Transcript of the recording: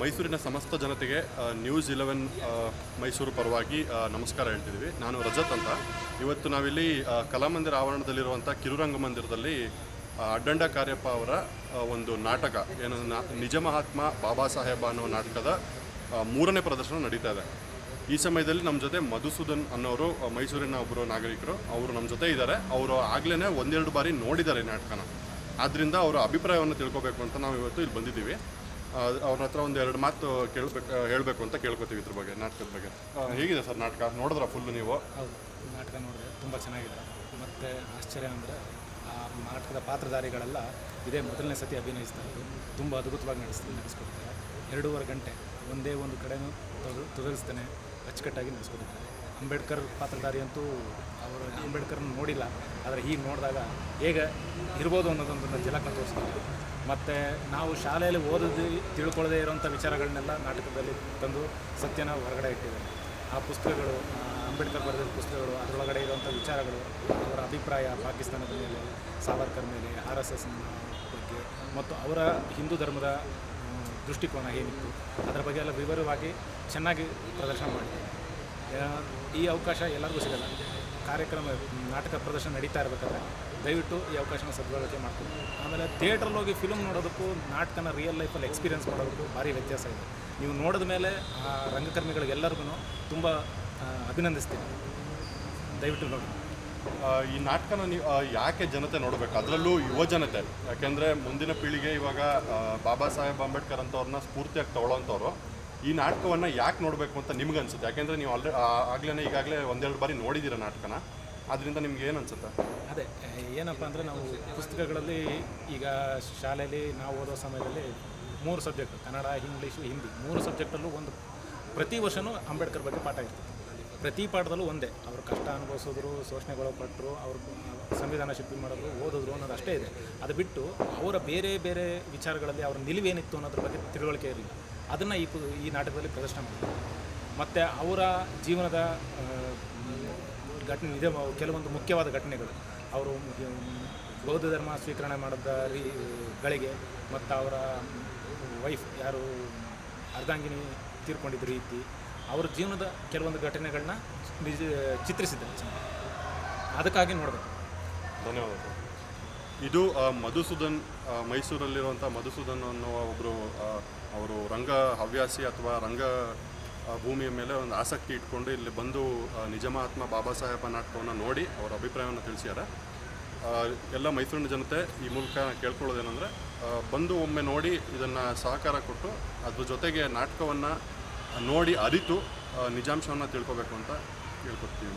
ಮೈಸೂರಿನ ಸಮಸ್ತ ಜನತೆಗೆ ನ್ಯೂಸ್ ಇಲೆವೆನ್ ಮೈಸೂರು ಪರವಾಗಿ ನಮಸ್ಕಾರ ಹೇಳ್ತಿದ್ದೀವಿ. ನಾನು ರಜತ್ ಅಂತ. ಇವತ್ತು ನಾವಿಲ್ಲಿ ಕಲಾಮಂದಿರ ಆವರಣದಲ್ಲಿರುವಂಥ ಕಿರುರಂಗ ಮಂದಿರದಲ್ಲಿ ಅಡ್ಡಂಡ ಕಾರ್ಯಪ್ಪ ಅವರ ಒಂದು ನಾಟಕ, ಏನು ನಿಜ ಮಹಾತ್ಮ ಬಾಬಾ ಸಾಹೇಬ ಅನ್ನೋ ನಾಟಕದ ಮೂರನೇ ಪ್ರದರ್ಶನ ನಡೀತಾ ಇದೆ. ಈ ಸಮಯದಲ್ಲಿ ನಮ್ಮ ಜೊತೆ ಮಧುಸೂದನ್ ಅನ್ನೋರು ಮೈಸೂರಿನ ಒಬ್ಬರು ನಾಗರಿಕರು, ಅವರು ನಮ್ಮ ಜೊತೆ ಇದ್ದಾರೆ. ಅವರು ಆಗ್ಲೇ ಒಂದೆರಡು ಬಾರಿ ನೋಡಿದ್ದಾರೆ ನಾಟಕನ. ಆದ್ದರಿಂದ ಅವರ ಅಭಿಪ್ರಾಯವನ್ನು ತಿಳ್ಕೊಬೇಕು ಅಂತ ನಾವು ಇವತ್ತು ಇಲ್ಲಿ ಬಂದಿದ್ದೀವಿ. ಅವ್ರ ಹತ್ರ ಒಂದು ಎರಡು ಮಾತು ಕೇಳಬೇಕು ಹೇಳಬೇಕು ಅಂತ ಕೇಳ್ಕೊತೀವಿ ಇದ್ರ ಬಗ್ಗೆ, ನಾಟಕದ ಬಗ್ಗೆ. ಹೇಗಿದೆ ಸರ್ ನಾಟಕ? ನೋಡಿದ್ರ ಫುಲ್ಲು ನೀವು? ನಾಟಕ ನೋಡಿದ್ರೆ ತುಂಬ ಚೆನ್ನಾಗಿದೆ. ಮತ್ತು ಆಶ್ಚರ್ಯ ಅಂದರೆ, ಆ, ನಾಟಕದ ಪಾತ್ರಧಾರಿಗಳೆಲ್ಲ ಇದೇ ಮೊದಲನೇ ಸತಿ ಅಭಿನಯಿಸ್ತಾ ತುಂಬ ಅದ್ಭುತವಾಗಿ ನಡೆಸ್ತಾರೆ ನಡೆಸ್ಕೊಡ್ತಾರೆ ಎರಡೂವರೆ ಗಂಟೆ ಒಂದೇ ಒಂದು ಕಡೆನೂ ತೊದ ತೊದಗಿಸ್ತಾನೆ ಅಚ್ಚುಕಟ್ಟಾಗಿ ನಡೆಸ್ಕೊಡ್ತಾರೆ ಅಂಬೇಡ್ಕರ್ ಪಾತ್ರಧಾರಿ ಅಂತೂ ಅವರು ಅಂಬೇಡ್ಕರ್ನ ನೋಡಿಲ್ಲ, ಆದರೆ ಹೀಗೆ ನೋಡಿದಾಗ ಹೇಗೆ ಇರ್ಬೋದು ಅನ್ನೋದೊಂದನ್ನು ಜಲಕ್ಕೆ ತೋರಿಸ್ತಾರೆ. ಮತ್ತು ನಾವು ಶಾಲೆಯಲ್ಲಿ ಓದೋದು ತಿಳ್ಕೊಳ್ಳದೇ ಇರೋಂಥ ವಿಚಾರಗಳನ್ನೆಲ್ಲ ನಾಟಕದಲ್ಲಿ ತಂದು ಸತ್ಯನ ಹೊರಗಡೆ ಇಟ್ಟಿದ್ದಾರೆ. ಆ ಪುಸ್ತಕಗಳು ಅಂಬೇಡ್ಕರ್ ಬರೆದ ಪುಸ್ತಕಗಳು, ಅದರೊಳಗಡೆ ಇರುವಂಥ ವಿಚಾರಗಳು, ಅವರ ಅಭಿಪ್ರಾಯ ಪಾಕಿಸ್ತಾನದ ಮೇಲೆ, ಸಾವರ್ಕರ್ ಮೇಲೆ, ಆರ್ ಎಸ್ ಎಸ್ ಬಗ್ಗೆ, ಮತ್ತು ಅವರ ಹಿಂದೂ ಧರ್ಮದ ದೃಷ್ಟಿಕೋನ ಏನಿತ್ತು, ಅದರ ಬಗ್ಗೆ ಎಲ್ಲ ವಿವರವಾಗಿ ಚೆನ್ನಾಗಿ ಪ್ರದರ್ಶನ ಮಾಡಿದೆ ಈ ಅವಕಾಶ ಎಲ್ಲರಿಗೂ ಸಿಗಲ್ಲ. ಕಾರ್ಯಕ್ರಮ, ನಾಟಕ ಪ್ರದರ್ಶನ ನಡೀತಾ ಇರಬೇಕಾದ್ರೆ ದಯವಿಟ್ಟು ಈ ಅವಕಾಶನ ಸದ್ಬಳಕೆ ಮಾಡ್ತೀವಿ ಆಮೇಲೆ ಥಿಯೇಟ್ರಲ್ಲಿ ಹೋಗಿ ಫಿಲ್ಮ್ ನೋಡೋದಕ್ಕೂ, ನಾಟಕನ ರಿಯಲ್ ಲೈಫಲ್ಲಿ ಎಕ್ಸ್ಪೀರಿಯನ್ಸ್ ಮಾಡೋದಕ್ಕೂ ಭಾರಿ ವ್ಯತ್ಯಾಸ ಇದೆ. ನೀವು ನೋಡಿದ ಮೇಲೆ ಆ ರಂಗಕರ್ಮಿಗಳಿಗೆಲ್ಲರಿಗೂ ತುಂಬ ಅಭಿನಂದಿಸ್ತೀನಿ. ದಯವಿಟ್ಟು ನೋಡಿ. ಈ ನಾಟಕನ ನೀವು ಯಾಕೆ ಜನತೆ ನೋಡಬೇಕು? ಅದರಲ್ಲೂ ಯುವ ಜನತೆ. ಯಾಕೆಂದರೆ ಮುಂದಿನ ಪೀಳಿಗೆ ಇವಾಗ ಬಾಬಾ ಸಾಹೇಬ್ ಅಂಬೇಡ್ಕರ್ ಅಂತವ್ರನ್ನ ಸ್ಫೂರ್ತಿಯಾಗಿ ತಗೊಳ್ಳೋಂಥವ್ರು. ಈ ನಾಟಕವನ್ನು ಯಾಕೆ ನೋಡಬೇಕು ಅಂತ ನಿಮ್ಗೆ ಅನ್ಸುತ್ತೆ? ಯಾಕೆಂದರೆ ನೀವು ಆಲ್ರೆ ಆಗ್ಲೇ ಈಗಾಗಲೇ ಒಂದೆರಡು ಬಾರಿ ನೋಡಿದ್ದೀರ ನಾಟಕನ. ಅದರಿಂದ ನಿಮ್ಗೆ ಏನು ಅನ್ಸುತ್ತೆ? ಅದೇ, ಏನಪ್ಪ ಅಂದರೆ ನಾವು ಪುಸ್ತಕಗಳಲ್ಲಿ ಈಗ ಶಾಲೆಯಲ್ಲಿ ನಾವು ಓದೋ ಸಮಯದಲ್ಲಿ ಮೂರು ಸಬ್ಜೆಕ್ಟ್, ಕನ್ನಡ, ಇಂಗ್ಲೀಷು, ಹಿಂದಿ. ಮೂರು ಸಬ್ಜೆಕ್ಟಲ್ಲೂ ಒಂದು ಪ್ರತಿ ವರ್ಷವೂ ಅಂಬೇಡ್ಕರ್ ಬಗ್ಗೆ ಪಾಠ ಇರ್ತದೆ. ಪ್ರತಿ ಪಾಠದಲ್ಲೂ ಒಂದೇ. ಅವರು ಕಷ್ಟ ಅನುಭವಿಸಿದ್ರು ಶೋಷಣೆಗೊಳಪಟ್ಟರು ಅವ್ರ ಸಂವಿಧಾನ ಶಿಲ್ಪಿ ಮಾಡಿದ್ರು, ಓದಿದ್ರು ಅನ್ನೋದು ಅಷ್ಟೇ ಇದೆ. ಅದು ಬಿಟ್ಟು ಅವರ ಬೇರೆ ಬೇರೆ ವಿಚಾರಗಳಲ್ಲಿ ಅವ್ರ ನಿಲುವೇನಿತ್ತು ಅನ್ನೋದ್ರ ಬಗ್ಗೆ ತಿಳುವಳಿಕೆ ಇರಲಿಲ್ಲ. ಅದನ್ನು ಈ ಈ ನಾಟಕದಲ್ಲಿ ಪ್ರದರ್ಶನ ಮಾಡ್ತಾರೆ. ಮತ್ತು ಅವರ ಜೀವನದ ಘಟನೆ, ಇದೆ ಕೆಲವೊಂದು ಮುಖ್ಯವಾದ ಘಟನೆಗಳು. ಅವರು ಬೌದ್ಧ ಧರ್ಮ ಸ್ವೀಕರಣೆ ಮಾಡಿದ ರೀ, ಗಳಿಗೆ ಮತ್ತು ಅವರ ವೈಫ್ ಯಾರು ಅರ್ಧಾಂಗಿನಿ ತೀರ್ಕೊಂಡಿದ್ದ ರೀತಿ ಅವ್ರ ಜೀವನದ ಕೆಲವೊಂದು ಘಟನೆಗಳನ್ನ ನಿಜ, ಚಿತ್ರಿಸಿದ್ದಾರೆ ಅದಕ್ಕಾಗಿ ನೋಡಬೇಕು. ಧನ್ಯವಾದ ಇದು ಮಧುಸೂದನ್ ಮೈಸೂರಲ್ಲಿರುವಂಥ ಮಧುಸೂದನ್ ಅನ್ನುವ ಒಬ್ಬರು ಅವರು ರಂಗ ಹವ್ಯಾಸಿ ಅಥವಾ ರಂಗ ಭೂಮಿಯ ಮೇಲೆ ಒಂದು ಆಸಕ್ತಿ ಇಟ್ಕೊಂಡು ಇಲ್ಲಿ ಬಂದು ಆ, ನಿಜ ಮಹಾತ್ಮ ಬಾಬಾ ಸಾಹೇಬ ನಾಟಕವನ್ನು ನೋಡಿ ಅವರ ಅಭಿಪ್ರಾಯವನ್ನು ತಿಳಿಸ್ಯಾರ. ಎಲ್ಲ ಮೈಸೂರಿನ ಜನತೆ ಈ ಮೂಲಕ ಕೇಳ್ಕೊಳ್ಳೋದೇನೆಂದರೆ ಬಂದು ಒಮ್ಮೆ ನೋಡಿ ಇದನ್ನು ಸಹಕಾರ ಕೊಟ್ಟು ಅದ್ರ ಜೊತೆಗೆ ನಾಟಕವನ್ನು ನೋಡಿ ಅರಿತು ನಿಜಾಂಶವನ್ನು ತಿಳ್ಕೊಬೇಕು ಅಂತ ಕೇಳ್ಕೊಡ್ತೀವಿ